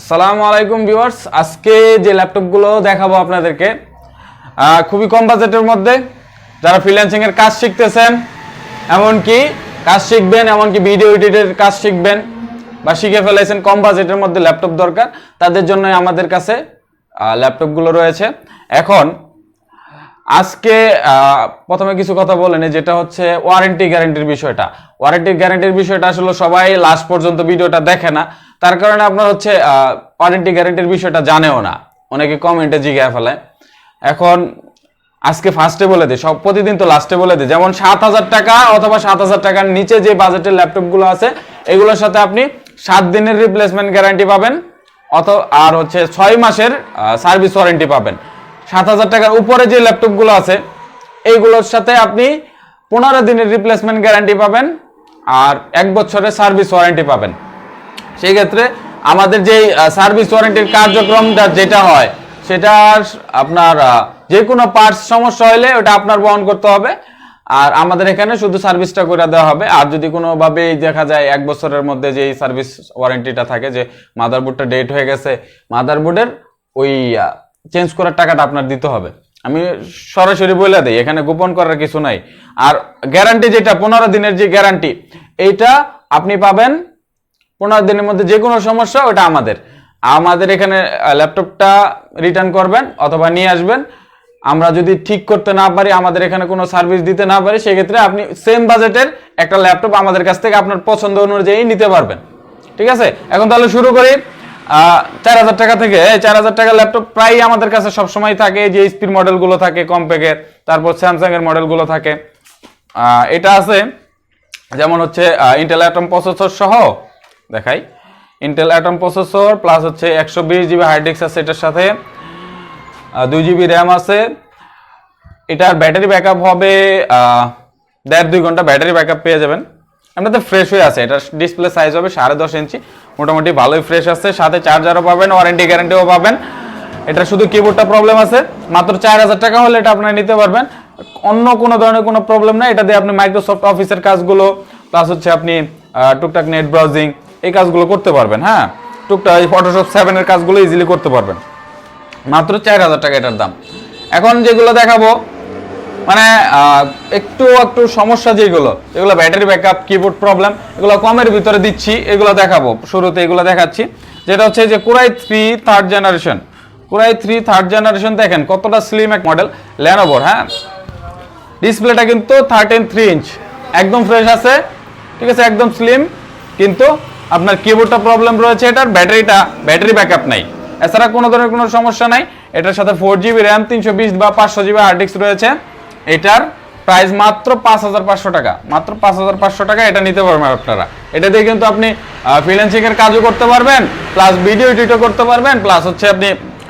আসসালামু আলাইকুম ভিউয়ার্স। আজকে যে ল্যাপটপগুলো দেখাবো আপনাদেরকে খুবই কম বাজেটের মধ্যে যারা ফ্রিল্যান্সিং এর কাজ শিখতেছেন, এমনকি কাজ শিখবেন, এমনকি ভিডিও এডিটের কাজ শিখবেন বা শিখে ফেলেছেন কম বাজেটের মধ্যে ল্যাপটপ দরকার, তাদের জন্য আমাদের কাছে ল্যাপটপগুলো রয়েছে। এখন, আজকে প্রথমে কিছু কথা বলে নিই, যেটা হচ্ছে ওয়ারেন্টি গ্যারান্টির বিষয়টা। ওয়ারেন্টি গ্যারান্টির বিষয়টা আসলে সবাই লাস্ট পর্যন্ত ভিডিওটা দেখে না। তার কারণে আপনার হচ্ছে ওয়ারেন্টি গ্যারেন্টির বিষয়টা জানেও না। অনেকে কমেন্টে জিজ্ঞাসা ফেলে। এখন আজকে ফার্স্টে বলে দিই, সব প্রতিদিন তো লাস্টে বলে দিই। যেমন সাত হাজার টাকা অথবা সাত হাজার টাকার নিচে যে বাজেটের ল্যাপটপগুলো আছে, এগুলোর সাথে আপনি সাত দিনের রিপ্লেসমেন্ট গ্যারান্টি পাবেন। অত আর হচ্ছে ছয় মাসের সার্ভিস ওয়ারেন্টি পাবেন। সাত হাজার টাকার উপরে যে ল্যাপটপগুলো আছে, এইগুলোর সাথে আপনি পনেরো দিনের রিপ্লেসমেন্ট গ্যারান্টি পাবেন। আর এক বছরের সার্ভিস ওয়ারেন্টি পাবেন। সেই ক্ষেত্রে আমাদের যে সার্ভিস ওয়ারেন্টির কার্যক্রমটা যেটা হয় সেটা আপনার যে কোনো পার্টস সমস্যা হলে ওটা আপনার বহন করতে হবে। আর আমাদের এখানে শুধু সার্ভিসটা করে দেওয়া হবে। আর যদি কোনোভাবে দেখা যায় এক বছরের মধ্যে যে সার্ভিস ওয়ারেন্টিটা থাকে, যে মাদারবোর্ডটা ডেট হয়ে গেছে মাদারবোর্ডের ওই চেঞ্জ করার টাকাটা আপনার দিতে হবে। আমি সরাসরি বলে দিই, এখানে গোপন করার কিছু নাই। আর গ্যারান্টি যেটা, পনেরো দিনের যে গ্যারান্টি এইটা আপনি পাবেন পনেরো দিনের মধ্যে যে কোনো সমস্যা, ওটা আমাদের। আমাদের এখানে ল্যাপটপটা রিটার্ন করবেন অথবা নিয়ে আসবেন। আমরা যদি ঠিক করতে না পারি, আমাদের এখানে কোনো সার্ভিস দিতে না পারি, সেক্ষেত্রে আপনি সেম বাজেটের একটা ল্যাপটপ আমাদের কাছ থেকে আপনার পছন্দ অনুযায়ী নিতে পারবেন। ঠিক আছে? এখন তাহলে শুরু করি। চার হাজার টাকা থেকে চার হাজার টাকা ল্যাপটপ প্রায় আমাদের কাছে সবসময় থাকে। যে স্পিড মডেলগুলো থাকে কম্পেকের তারপর স্যামসাং এর মডেলগুলো থাকে। এটা আছে, যেমন হচ্ছে ইন্টেল অ্যাটম প্রসেসর সহ দেখাই। ইন্টেল অ্যাটম প্রসেসর প্লাস হচ্ছে একশো বিশ জিবি হার্ড ডিস্ক আছে এটার সাথে। দুই জিবি র্যাম আছে। এটার ব্যাটারি ব্যাকআপ হবে দেড় দুই ঘণ্টা ব্যাটারি ব্যাকআপ পেয়ে যাবেন। এমনিতে ফ্রেশ হয়ে আছে। এটার ডিসপ্লে সাইজ হবে সাড়ে দশ ইঞ্চি। মোটামুটি ভালোই ফ্রেশ আছে। সাথে চার্জারও পাবেন ওয়ারেন্টি গ্যারেন্টিও পাবেন। এটা শুধু কিবোর্ডটা প্রবলেম আছে। মাত্র চার হাজার টাকা হলে এটা আপনারা নিতে পারবেন। অন্য কোনো ধরনের কোনো প্রবলেম নাই। এটা দিয়ে আপনি মাইক্রোসফট অফিসের কাজগুলো প্লাস হচ্ছে আপনি টুকটাক নেট ব্রাউজিং এই কাজগুলো করতে পারবেন হ্যাঁ? টুকটাক এই ফটোশপ সেভেনের কাজগুলো ইজিলি করতে পারবেন। মাত্র চার হাজার টাকা এটার দাম। এখন যেগুলো দেখাবো মানে একটু একটু সমস্যা যেগুলো, এগুলো ব্যাটারি ব্যাকআপ কিবোর্ড প্রবলেম এগুলো কমের ভিতরে দিচ্ছি, এগুলো দেখাবো। শুরুতে এগুলো দেখাচ্ছি। যেটা হচ্ছে যে core i three third generation core i three third generation দেখেন, কতটা স্লিম এক মডেল ল্যানোভোর হ্যাঁ? ডিসপ্লেটা কিন্তু থার্টিন থ্রি ইঞ্চ একদম ফ্রেশ আছে, ঠিক আছে, একদম স্লিম কিন্তু আপনার কিবোর্ডটা প্রবলেম রয়েছে এটার, ব্যাটারিটা, ব্যাটারি ব্যাকআপ নাই। এছাড়া কোনো ধরনের কোনো সমস্যা নাই। এটার সাথে ফোর জিবি র্যাম তিনশো বিশ বা পাঁচশো জিবি ডিস্ক রয়েছে। এটার প্রাইস মাত্র পাঁচ হাজার পাঁচশো টাকা। মাত্র পাঁচ হাজার পাঁচশো টাকা এটা নিতে পারবেন আপনারা। এটা দিয়ে কিন্তু আপনি ফ্রিল্যান্সিং এর কাজও করতে পারবেন প্লাস ভিডিও এডিটও করতে পারবেন প্লাস হচ্ছে আপনি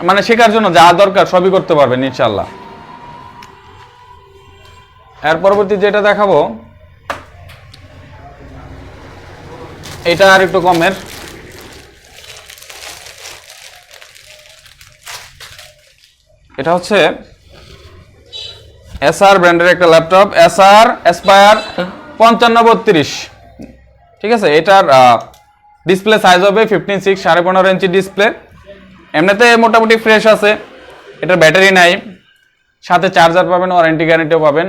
মানে শেখার জন্য যা দরকার সবই করতে পারবেন ইনশাল্লাহ এর পরবর্তী যেটা দেখাবো এটা আর একটু কমের। এটা হচ্ছে এসআর ব্র্যান্ডের একটা ল্যাপটপ এসআর এসপায়ার পঞ্চান্ন বত্রিশ। ঠিক আছে, এটার ডিসপ্লে সাইজ হবে ফিফটিন সিক্স সাড়ে পনেরো ইঞ্চি ডিসপ্লে এমনিতে মোটামুটি ফ্রেশ আছে, এটার ব্যাটারি নাই। সাথে চার্জার পাবেন ওয়ারেন্টি গ্যারেন্টিও পাবেন।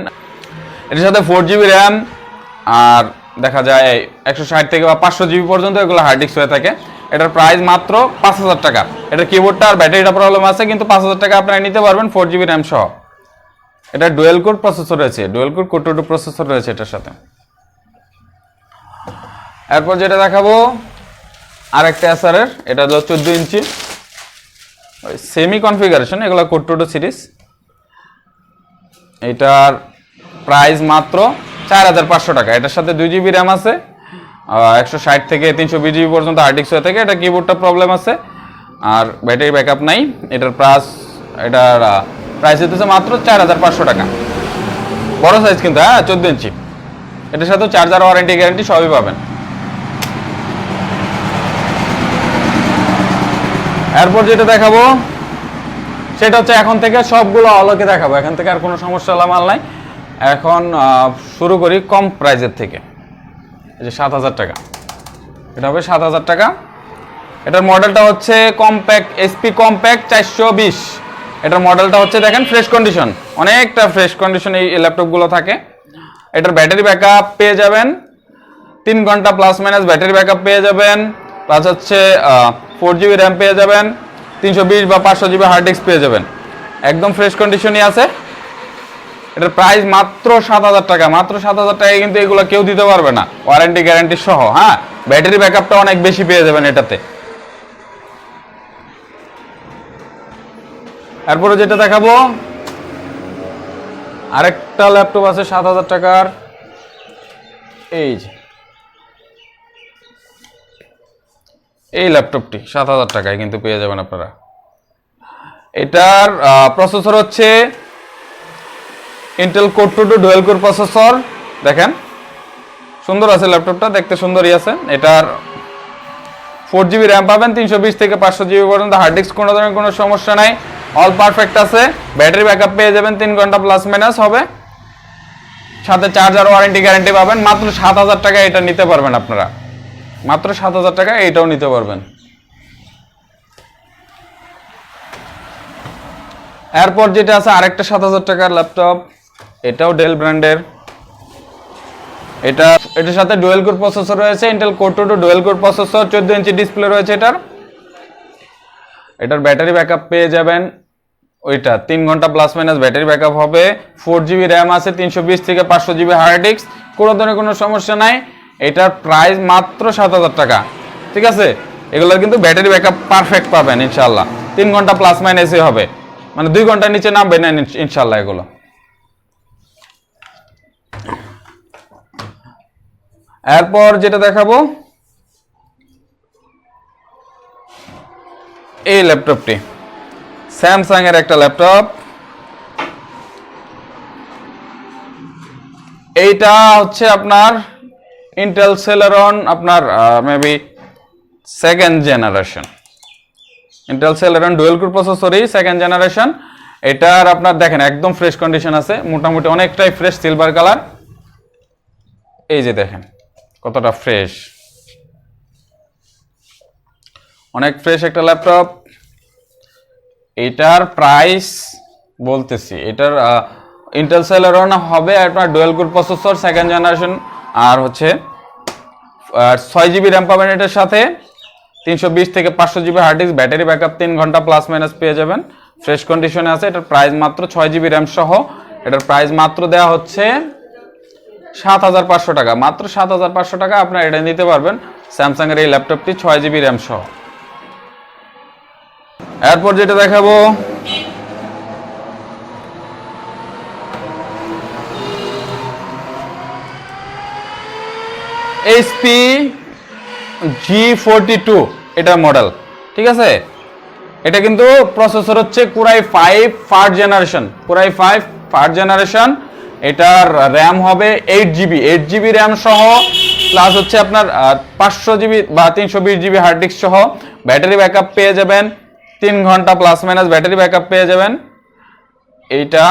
এটার সাথে ফোর জিবি র্যাম আর দেখা যায় একশো ষাট থেকে বা পাঁচশো জিবি পর্যন্ত এগুলো হার্ড ডিস্ক হয়ে থাকে। এটার প্রাইস মাত্র পাঁচ হাজার টাকা। এটার কিবোর্ডটা আর ব্যাটারিটা প্রবলেম আছে, কিন্তু পাঁচ হাজার টাকা আপনারা নিতে পারবেন ফোর জিবি র্যাম সহ। এটা ডুয়েল কোড প্রসেসর রয়েছে dual core core two processor রয়েছে এটার সাথে। এরপর যেটা দেখাবো আর একটা এসআরের এটা হলো চোদ্দ ইঞ্চি। ওই সেমি কনফিগারেশন এগুলো টু সিরিজ এটার প্রাইস মাত্র চার হাজার পাঁচশো টাকা। এটার সাথে দুই জিবি র্যাম আছে একশো ষাট থেকে তিনশো বিশ জিবি পর্যন্ত হার্ড ডিস্ক হয়ে থাকে। এটা কিবোর্ডটা প্রবলেম আছে, আর ব্যাটারি ব্যাকআপ নাই। এটার প্রাইস এটার প্রাইস হতেছে মাত্র চার হাজার পাঁচশো টাকা। বড় সাইজ কিন্তু হ্যাঁ চোদ্দ ইঞ্চি। এটার সাথে চার্জার ওয়ারেন্টি গ্যারান্টি সবই পাবেন। এরপর যেটা দেখাবো, সেটা হচ্ছে এখন থেকে সবগুলো অলকে দেখাবো। এখান থেকে আর কোনো সমস্যা মাল নাই। এখন শুরু করি কম প্রাইজের থেকে। এই যে সাত হাজার টাকা। এটা হবে সাত হাজার টাকা। এটার মডেলটা হচ্ছে কম্প্যাক্ট এসপি কম্প্যাক্ট চারশো বিশ। এটার মডেলটা হচ্ছে দেখেন ফ্রেশ কন্ডিশন। অনেকটা ফ্রেশ কন্ডিশন এই ল্যাপটপগুলো থাকে। এটার ব্যাটারি ব্যাকআপ পেয়ে যাবেন। তিন ঘণ্টা প্লাস মাইনাস ব্যাটারি ব্যাকআপ পেয়ে যাবেন। প্লাস হচ্ছে ফোর জিবি র্যাম পেয়ে যাবেন। তিনশো বিশ বা পাঁচশো জিবি হার্ড ডিস্ক পেয়ে যাবেন। একদম ফ্রেশ কন্ডিশনই আছে। এটার প্রাইস মাত্র সাত হাজার টাকা। মাত্র সাত হাজার টাকায় কিন্তু এগুলো কেউ দিতে পারবে না। ওয়ারেন্টি গ্যারান্টি সহ হ্যাঁ? ব্যাটারি ব্যাকআপটা অনেক বেশি পেয়ে যাবেন এটাতে। এরপরে যেটা দেখাবো, আরেকটা ল্যাপটপ আছে সাত হাজার টাকার। এই যে। এই ল্যাপটপটি সাত হাজার টাকায় কিন্তু পেয়ে যাবেন আপনারা। এটার প্রসেসর হচ্ছে Intel core two two dual core processor দেখেন। সুন্দর আছে ল্যাপটপটা দেখতে সুন্দরই আছে। এটার ফোর জিবি র্যাম পাবেন, তিনশো বিশ থেকে পাঁচশো জিবি পর্যন্ত হার্ড ডিস্ক কোনো ধরনের কোনো সমস্যা নাই। অল পারফেক্ট আছে। ব্যাটারি ব্যাকআপ পেয়ে যাবেন, তিন ঘণ্টা প্লাস মাইনাস হবে। সাথে চার্জার ওয়ারেন্টি গ্যারান্টি পাবেন। মাত্র সাত হাজার টাকা এটা নিতে পারবেন আপনারা। মাত্র সাত হাজার টাকা এইটাও নিতে পারবেন। এরপর যেটা আছে, আরেকটা সাত হাজার টাকার ল্যাপটপ এটাও ডেল ব্র্যান্ডের এটা, এটার সাথে ডুয়েল কোর প্রসেসর রয়েছে Intel core two two dual core processor চোদ্দ ইঞ্চি ডিসপ্লে রয়েছে এটার। এটার ব্যাটারি ব্যাকআপ পেয়ে যাবেন ওইটা, তিন ঘণ্টা প্লাস মাইনাস ব্যাটারি ব্যাকআপ হবে। ফোর জিবি র্যাম আছে, তিনশো বিশ থেকে পাঁচশো জিবি হার্ড ডিস্ক কোনো ধরনের কোনো সমস্যা নাই। এটার প্রাইস মাত্র সাত হাজার টাকা। ঠিক আছে? এগুলোর কিন্তু ব্যাটারি ব্যাকআপ পারফেক্ট পাবেন ইনশাল্লাহ তিন ঘণ্টা প্লাস মাইনাসই হবে। মানে দুই ঘণ্টার নিচে নামবে না ইনশাল্লাহ এগুলো। এরপর যেটা দেখাবো, এই ল্যাপটপটি। স্যামসাং এর একটা ল্যাপটপ। এইটা হচ্ছে আপনার ইন্টেল সেলারন আপনার maybe second generation Intel Celeron dual core প্রসেসরই second generation এটার আপনার দেখেন, একদম ফ্রেশ কন্ডিশন আছে। মোটামুটি অনেকটাই ফ্রেশ সিলভার কালার এই যে দেখেন। কতটা ফ্রেশ অনেক ফ্রেশ একটা ল্যাপটপ এটার প্রাইস বলতেছি, এটার ইন্টেল সেলেরন হবে আপনার dual core processor second generation আর হচ্ছে ছয় জিবি র্যাম পাবেন এটার সাথে। তিনশো বিশ থেকে পাঁচশো GB hard disk battery backup তিন ঘণ্টা প্লাস মাইনাস পেয়ে যাবেন। ফ্রেশ কন্ডিশনে আছে, এটার প্রাইস মাত্র ছয় জিবি র্যাম সহ। এটার প্রাইস মাত্র দেওয়া হচ্ছে সাত হাজার পাঁচশো টাকা। মাত্র সাত হাজার পাঁচশো টাকা আপনার এটা নিতে পারবেন স্যামসাং এর এই ল্যাপটপটি ছয় জিবি র্যাম সহ। এরপর যেটা দেখাবো, এইচপি জি ফোরটি টু, এটা মডেল, ঠিক আছে? এটা কিন্তু প্রসেসর হচ্ছে core i five first generation, core i five first generation এটার র্যাম হবে eight GB eight GB RAM সহ প্লাস হচ্ছে আপনার পাঁচশো জিবি বা তিনশো বিশ জিবি হার্ড ডিস্ক সহ ব্যাটারি ব্যাকআপ পেয়ে যাবেন। তিন ঘণ্টা প্লাস মাইনাস ব্যাটারি ব্যাকআপ পেয়ে যাবেন। এইটা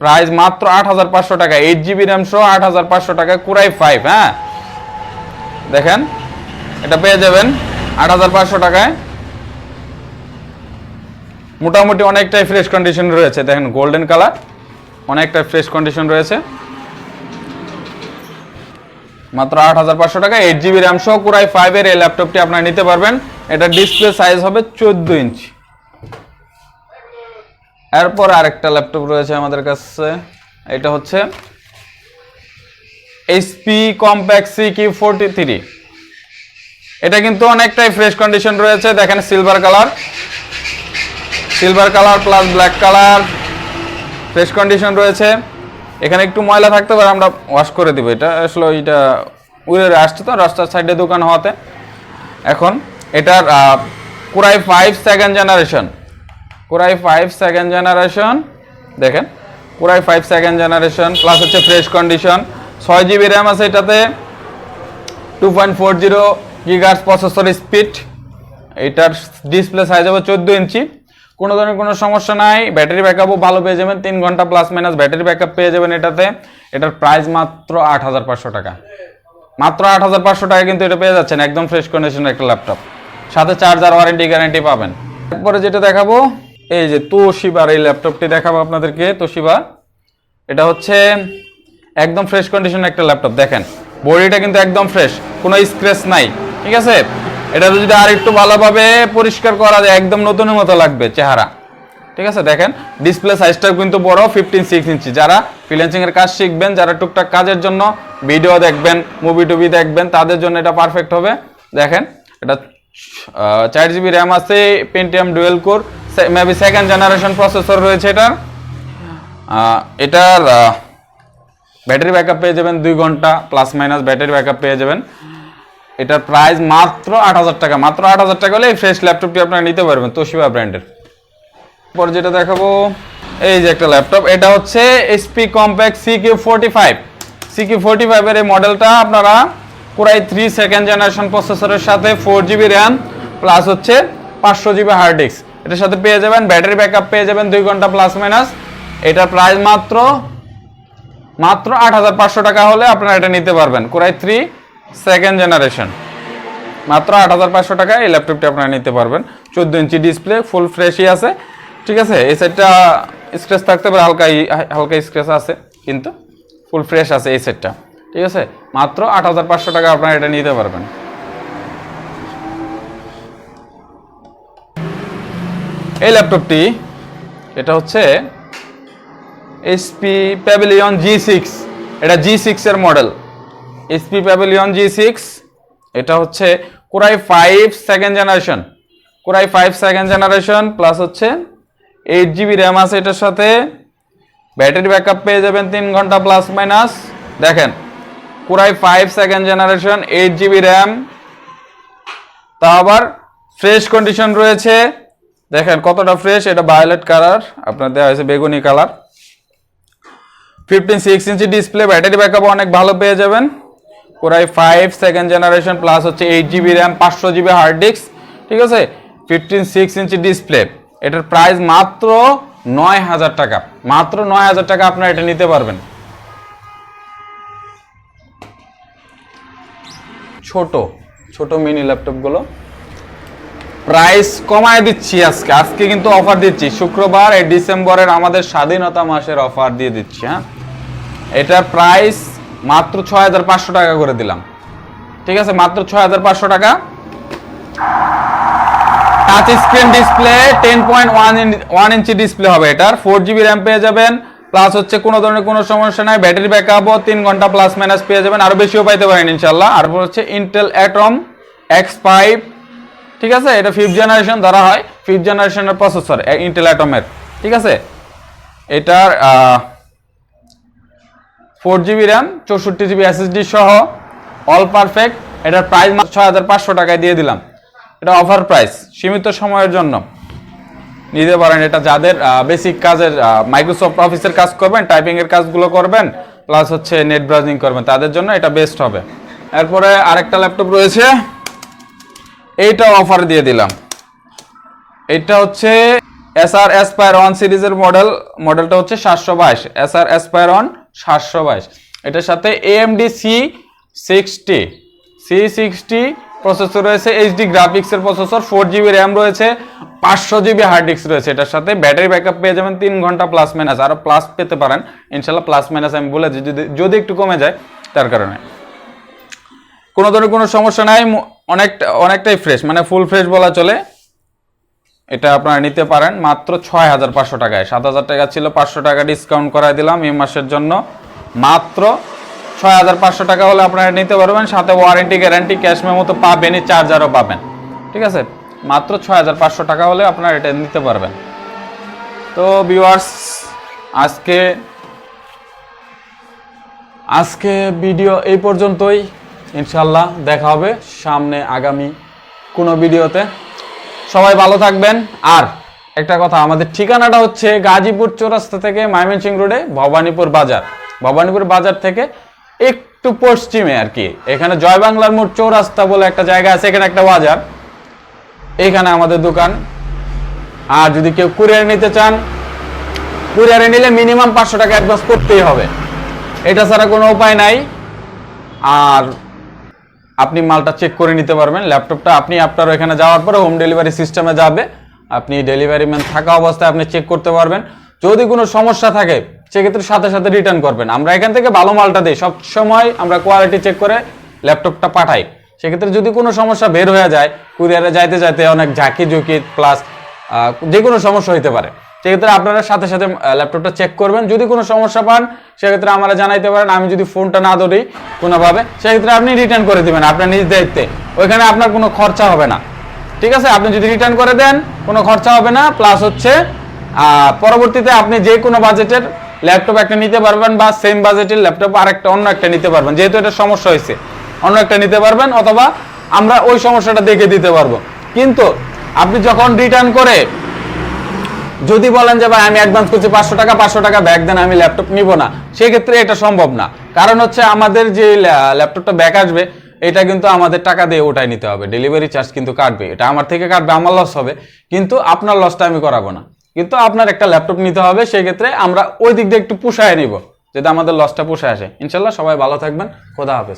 প্রাইস মাত্র আট হাজার পাঁচশো টাকা এইট জিবি র্যাম সহ আট হাজার পাঁচশো টাকা, কুরাই ফাইভ হ্যাঁ? দেখেন, এটা পেয়ে যাবেন আট হাজার পাঁচশো টাকায়। মোটামুটি অনেকটাই ফ্রেশ কন্ডিশন রয়েছে, দেখেন গোল্ডেন কালার অনেকটা ফ্রেশ কন্ডিশন রয়েছে। মাত্র আট হাজার পাঁচশো টাকা এইট জিবি র্যাম সহ কুরাই ফাইভের এই ল্যাপটপটি আপনারা নিতে পারবেন। এটা ডিসপ্লে সাইজ হবে চোদ্দ ইঞ্চি এরপর আরেকটা ল্যাপটপ রয়েছে আমাদের কাছে। এটা হচ্ছে HP Compaq C Q forty three এটা কিন্তু অনেকটাই ফ্রেশ কন্ডিশন রয়েছে। দেখেন silver colour silver colour plus black colour fresh condition রয়েছে। এখানে একটু ময়লা থাকতে পারে, আমরা ওয়াশ করে দেবো এটা। আসলে এটা উড়ে আসছে তো, রাস্তার সাইডে দোকান হওয়াতে। এখন এটার core i five second generation core i five second generation দেখেন। Core i five second generation plus হচ্ছে ফ্রেশ কন্ডিশন ছয় জিবি র্যাম আছে এটাতে। Two point four zero gigahertz processor speed এটার ডিসপ্লে সাইজ হবে চোদ্দ ইঞ্চি কোনো ধরনের কোনো সমস্যা নাই। ব্যাটারি ব্যাকআপও ভালো পেয়ে যাবেন। তিন ঘণ্টা প্লাস মাইনাস ব্যাটারি ব্যাকআপ পেয়ে যাবেন এটাতে। এটার প্রাইস মাত্র আট হাজার পাঁচশো টাকা। মাত্র আট হাজার পাঁচশো টাকা কিন্তু এটা পেয়ে যাচ্ছেন একদম ফ্রেশ কন্ডিশনের একটা ল্যাপটপ সাথে চার্জার ওয়ারেন্টি গ্যারান্টি পাবেন। তারপরে যেটা দেখাবো, এই যে তোশিবার এই ল্যাপটপটি দেখাবো আপনাদেরকে। তোশিবা, এটা হচ্ছে একদম ফ্রেশ কন্ডিশন একটা ল্যাপটপ দেখেন বডিটা কিন্তু একদম ফ্রেশ কোনো স্ক্র্যাচ নাই। ঠিক আছে? এটা যদি আর একটু ভালোভাবে পরিষ্কার করা যায়, একদম নতুনের মতো লাগবে চেহারা। ঠিক আছে, দেখেন ডিসপ্লে সাইজটাও কিন্তু বড় ফিফটিন সিক্স ইঞ্চি যারা ফ্রিল্যান্সিং এর কাজ শিখবেন, যারা টুকটাক কাজের জন্য ভিডিও দেখবেন মুভি টুভি দেখবেন, তাদের জন্য এটা পারফেক্ট হবে। দেখেন, এটা চার জিবি র্যাম আছে Pentium dual core maybe second generation processor রয়েছে এটার। এটার ব্যাটারি ব্যাকআপ পেয়ে যাবেন দুই ঘণ্টা প্লাস মাইনাস ব্যাটারি ব্যাকআপ পেয়ে যাবেন। এটার প্রাইস মাত্র আট হাজার টাকা। মাত্র আট হাজার টাকা হলে এই ফ্রেশ ল্যাপটপটি আপনারা নিতে পারবেন তোশিবা ব্র্যান্ডের পর যেটা দেখাবো, এই যে একটা ল্যাপটপ এটা হচ্ছে HP Compaq C Q forty five C Q forty ফাইভের এই মডেলটা আপনারা পুরাই থ্রি সেকেন্ড জেনারেশন প্রসেসরের সাথে ফোর জিবি র্যাম প্লাস হচ্ছে পাঁচশো জিবি হার্ড ডিস্ক এটার সাথে পেয়ে যাবেন ব্যাটারি ব্যাকআপ পেয়ে যাবেন দুই ঘণ্টা প্লাস মাইনাস এটার প্রাইস মাত্র মাত্র আট হাজার পাঁচশো টাকা হলে আপনারা এটা নিতে পারবেন। কোরাই থ্রি সেকেন্ড জেনারেশন মাত্র আট হাজার পাঁচশো টাকায় এই ল্যাপটপটি আপনারা নিতে পারবেন। চোদ্দ ইঞ্চি ডিসপ্লে ফুল ফ্রেশই আছে। ঠিক আছে, এই সেটটা স্ক্র্যাচ থাকতে পারে, হালকা হালকা স্ক্র্যাচ আছে, কিন্তু ফুল ফ্রেশ আছে এই সেটটা ঠিক আছে, মাত্র আট হাজার পাঁচশো টাকা আপনারা এটা নিতে পারবেন। এই ল্যাপটপটি এটা হচ্ছে এসপি প্যাভিলিয়ন জি সিক্স এটা জি সিক্সের model HP pavilion G six এটা হচ্ছে core i five second generation core i five second generation plus হচ্ছে এইট জিবি র্যাম আছে এটার সাথে। ব্যাটারি ব্যাকআপ পেয়ে যাবেন তিন ঘণ্টা প্লাস মাইনাস দেখেন core i five second generation eight GB RAM তা আবার ফ্রেশ কন্ডিশন রয়েছে। দেখেন কতটা ফ্রেশ এটা ভায়োলেট কালার আপনার দেওয়া হয়েছে বেগুনি কালার ফিফটিন সিক্স ইঞ্চি ডিসপ্লে ব্যাটারি ব্যাকআপ অনেক ভালো পেয়ে যাবেন। Core i five second generation plus হচ্ছে এইট জিবি র্যাম পাঁচশো জিবি হার্ড ডিস্ক ঠিক আছে? ফিফটিন সিক্স ইঞ্চি ডিসপ্লে এটার প্রাইস মাত্র নয় হাজার টাকা। মাত্র নয় হাজার টাকা আপনারা এটা নিতে পারবেন। ছোট ছোট মিনি ল্যাপটপগুলো প্রাইস কমায় দিচ্ছি আজকে। আজকে কিন্তু অফার দিচ্ছি। শুক্রবার এই ডিসেম্বরের আমাদের স্বাধীনতা মাসের অফার দিয়ে দিচ্ছি হ্যাঁ? এটার প্রাইস মাত্র ছয় হাজার পাঁচশো টাকা করে দিলাম। ঠিক আছে? মাত্র ছয় হাজার পাঁচশো টাকা। Touch screen display ten point one ইঞ্চি ডিসপ্লে হবে এটার। ফোর জিবি র্যাম পেয়ে যাবেন। প্লাস হচ্ছে কোনো ধরনের কোনো সমস্যা নাই। ব্যাটারি ব্যাক ব্যাকআপও তিন ঘণ্টা প্লাস মাইনাস পেয়ে যাবেন। আরও বেশিও পাইতে পারেন ইনশাল্লাহ আর হচ্ছে ইন্টেল অ্যাটম এক্স ফাইভ ঠিক আছে? এটা ফিফথ জেনারেশন ধরা হয়। ফিফথ জেনারেশনের প্রসেসর ইন্টেল অ্যাটমের ঠিক আছে? এটার ফোর জিবি র্যাম, চৌষট্টি জিবি এসএসডি সহ অল পারফেক্ট এটার প্রাইস মাত্র ছয় হাজার পাঁচশো টাকায় দিয়ে দিলাম। এটা অফার প্রাইস সীমিত সময়ের জন্য। নিতে পারেন, এটা যাদের বেসিক কাজের মাইক্রোসফট অফিসের কাজ করবেন টাইপিংয়ের কাজগুলো করবেন প্লাস হচ্ছে নেট ব্রাউজিং করবেন, তাদের জন্য এটা বেস্ট হবে। এরপরে আরেকটা ল্যাপটপ রয়েছে, এইটা অফার দিয়ে দিলাম। এটা হচ্ছে এস আর এসপায়ার ওয়ান সিরিজের মডেল মডেলটা হচ্ছে সাতশো বাইশ। এস আর এসপায়ার ওয়ান সাতশো বাইশ। এটার সাথে AMD C sixty C sixty processor রয়েছে এইচডি গ্রাফিক্সের প্রসেসর ফোর জিবি র্যাম রয়েছে পাঁচশো জিবি হার্ড ডিস্ক রয়েছে। এটার সাথে ব্যাটারি ব্যাকআপ পেয়ে যাবেন তিন ঘণ্টা প্লাস মাইনাস আরও প্লাস পেতে পারেন। ইনশাল্লাহ প্লাস মাইনাস আমি বলে দিই, যদি যদি একটু কমে যায় তার কারণে। কোনো ধরনের কোনো সমস্যা নাই অনেকটা অনেকটাই ফ্রেশ মানে ফুল ফ্রেশ বলা চলে। এটা আপনারা নিতে পারেন মাত্র ছয় হাজার পাঁচশো টাকায়। সাত হাজার টাকা ছিল, পাঁচশো টাকা ডিসকাউন্ট করাই দিলাম এই মাসের জন্য। মাত্র ছয় হাজার পাঁচশো টাকা হলে আপনারা নিতে পারবেন, সাথে ওয়ারেন্টি গ্যারান্টি ক্যাশ মেমো তো পাবেনই চার্জারও পাবেন। ঠিক আছে? মাত্র ছয় হাজার পাঁচশো টাকা হলে আপনারা এটা নিতে পারবেন। তো ভিউয়ার্স আজকে আজকে ভিডিও এই পর্যন্তই। ইনশাল্লাহ দেখা হবে সামনে আগামী কোনো ভিডিওতে সবাই ভালো থাকবেন। আর একটা কথা, আমাদের ঠিকানাটা হচ্ছে গাজীপুর চৌরাস্তা থেকে ময়মনসিংহ রোডে ভবানীপুর বাজার। ভবানীপুর বাজার থেকে একটু পশ্চিমে আর কি। এখানে জয় বাংলার মোড় চৌরাস্তা বলে একটা জায়গা আছে, এখানে একটা বাজার। এইখানে আমাদের দোকান। আর যদি কেউ কুরিয়ার নিতে চান, কুরিয়ারে নিলে মিনিমাম পাঁচশো টাকা অ্যাডভান্স করতেই হবে। এটা ছাড়া কোনো উপায় নাই। আর আপনি মালটা চেক করে নিতে পারবেন। ল্যাপটপটা আপনি আপনার এখানে যাওয়ার পরে হোম ডেলিভারি সিস্টেমে যাবে। আপনি ডেলিভারি ম্যান থাকা অবস্থায় আপনি চেক করতে পারবেন। যদি কোনো সমস্যা থাকে, সেক্ষেত্রে সাথে সাথে রিটার্ন করবেন। আমরা এখান থেকে ভালো মালটা দিই। সব সময় আমরা কোয়ালিটি চেক করে ল্যাপটপটা পাঠাই। সেক্ষেত্রে যদি কোনো সমস্যা বের হয়ে যায় কুরিয়ারে যাইতে যাইতে অনেক ঝাঁকি ঝুঁকি প্লাস যে কোনো সমস্যা হইতে পারে। সেক্ষেত্রে আপনারা সাথে সাথে ল্যাপটপটা চেক করবেন। যদি কোনো সমস্যা পান, সেক্ষেত্রে আমরা জানাইতে পারেন, আমি যদি ফোনটা না ধরি কোনোভাবে, সেক্ষেত্রে আপনি রিটার্ন করে দিবেন আপনার নিজ দায়িত্বে। ওইখানে আপনার কোনো খরচা হবে না। ঠিক আছে? আপনি যদি রিটার্ন করে দেন, কোনো খরচা হবে না। প্লাস হচ্ছে পরবর্তীতে আপনি যে কোনো বাজেটের ল্যাপটপ একটা নিতে পারবেন বা সেম বাজেটের ল্যাপটপ আরেকটা, অন্য একটা নিতে পারবেন। যেহেতু এটা সমস্যা হয়েছে। অন্য একটা নিতে পারবেন, অথবা আমরা ওই সমস্যাটা দেখে দিতে পারব। কিন্তু আপনি যখন রিটার্ন করে যদি বলেন যে, ভাই, আমি অ্যাডভান্স করছি পাঁচশো টাকা পাঁচশো টাকা ব্যাক দেন আমি ল্যাপটপ নিব না। সেক্ষেত্রে এটা সম্ভব না। কারণ হচ্ছে আমাদের যে ল্যাপটপটা ব্যাক আসবে, এটা কিন্তু আমাদের টাকা দিয়ে ওটাই নিতে হবে। ডেলিভারি চার্জ কিন্তু কাটবে। এটা আমার থেকে কাটবে, আমার লস হবে। কিন্তু আপনার লসটা আমি করাবো না। কিন্তু আপনার একটা ল্যাপটপ নিতে হবে, সেক্ষেত্রে আমরা ওই দিক দিয়ে একটু পুষায় নিব, যাতে আমাদের লসটা পুষায় আসে। ইনশাল্লাহ সবাই ভালো থাকবেন। খোদা হাফেজ।